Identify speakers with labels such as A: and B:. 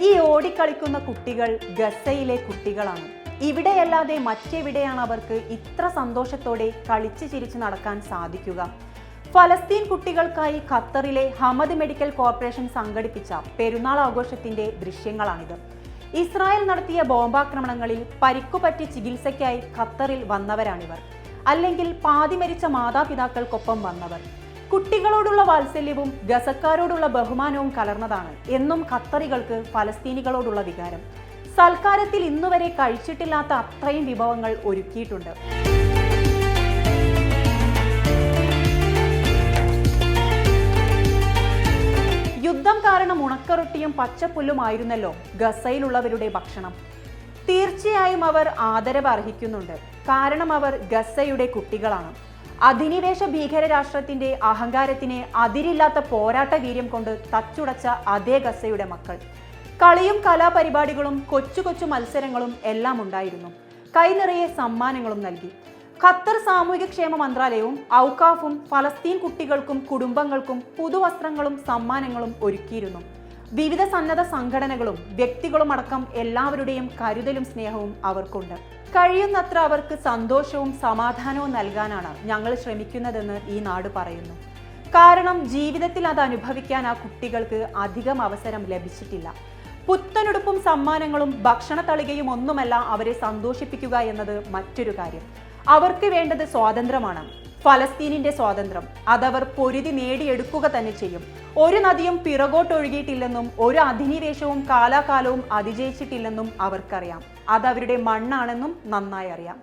A: ഈ ഓടിക്കളിക്കുന്ന കുട്ടികൾ ഗസയിലെ കുട്ടികളാണ്. ഇവിടെയല്ലാതെ മറ്റെവിടെയാണ് അവർക്ക് ഇത്ര സന്തോഷത്തോടെ കളിച്ച് ചിരിച്ചു നടക്കാൻ സാധിക്കുക? ഫലസ്തീൻ കുട്ടികൾക്കായി ഖത്തറിലെ ഹമദ് മെഡിക്കൽ കോർപ്പറേഷൻ സംഘടിപ്പിച്ച പെരുന്നാൾ ആഘോഷത്തിന്റെ ദൃശ്യങ്ങളാണിത്. ഇസ്രായേൽ നടത്തിയ ബോംബാക്രമണങ്ങളിൽ പരിക്കുപറ്റി ചികിത്സയ്ക്കായി ഖത്തറിൽ വന്നവരാണിവർ. അല്ലെങ്കിൽ പാതി മരിച്ച മാതാപിതാക്കൾക്കൊപ്പം വന്നവർ. കുട്ടികളോടുള്ള വാത്സല്യവും ഗസക്കാരോടുള്ള ബഹുമാനവും കലർന്നതാണ്. എന്നും ഖത്തറികൾക്ക് ഫലസ്തീനികളോടുള്ള വികാരം. സൽക്കാരത്തിൽ ഇന്നുവരെ കഴിച്ചിട്ടില്ലാത്ത അത്രയും വിഭവങ്ങൾ ഒരുക്കിയിട്ടുണ്ട്. യുദ്ധം കാരണം ഉണക്കറൊട്ടിയും പച്ചപ്പുല്ലുമായിരുന്നല്ലോ ഗസയിലുള്ളവരുടെ ഭക്ഷണം. തീർച്ചയായും അവർ ആദരവ് അർഹിക്കുന്നുണ്ട്. കാരണം അവർ ഗസയുടെ കുട്ടികളാണ്. അധിനിവേശ ഭീകര രാഷ്ട്രത്തിന്റെ അഹങ്കാരത്തിന് അതിരില്ലാത്ത പോരാട്ട വീര്യം കൊണ്ട് തച്ചുടച്ച അതേ ഗസയുടെ മക്കൾ. കളിയും കലാപരിപാടികളും കൊച്ചു കൊച്ചു മത്സരങ്ങളും എല്ലാം ഉണ്ടായിരുന്നു. കൈനിറയെ സമ്മാനങ്ങളും നൽകി. ഖത്തർ സാമൂഹികക്ഷേമ മന്ത്രാലയവും ഔക്കാഫും ഫലസ്തീൻ കുട്ടികൾക്കും കുടുംബങ്ങൾക്കും പുതുവസ്ത്രങ്ങളും സമ്മാനങ്ങളും ഒരുക്കിയിരുന്നു. വിവിധ സന്നദ്ധ സംഘടനകളും വ്യക്തികളും അടക്കം എല്ലാവരുടെയും കരുതലും സ്നേഹവും അവർക്കുണ്ട്. കഴിയുന്നത്ര അവർക്ക് സന്തോഷവും സമാധാനവും നൽകാനാണ് ഞങ്ങൾ ശ്രമിക്കുന്നതെന്ന് ഈ നാട് പറയുന്നു. കാരണം ജീവിതത്തിൽ അത് അനുഭവിക്കാൻ ആ കുട്ടികൾക്ക് അധികം അവസരം ലഭിച്ചിട്ടില്ല. പുത്തനുടുപ്പും സമ്മാനങ്ങളും ഭക്ഷണ തളികയും ഒന്നുമല്ല അവരെ സന്തോഷിപ്പിക്കുക എന്നത് മറ്റൊരു കാര്യം. അവർക്ക് വേണ്ടത് സ്വാതന്ത്ര്യമാണ്. ഫലസ്തീനിന്റെ സ്വാതന്ത്ര്യം. അതവർ പൊരുതി നേടിയെടുക്കുക തന്നെ ചെയ്യും. ഒരു നദിയും പിറകോട്ടൊഴുകിയിട്ടില്ലെന്നും ഒരു അധിനിവേശവും കാലാകാലവും അതിജയിച്ചിട്ടില്ലെന്നും അവർക്കറിയാം. അതവരുടെ മണ്ണാണെന്നും നന്നായി അറിയാം.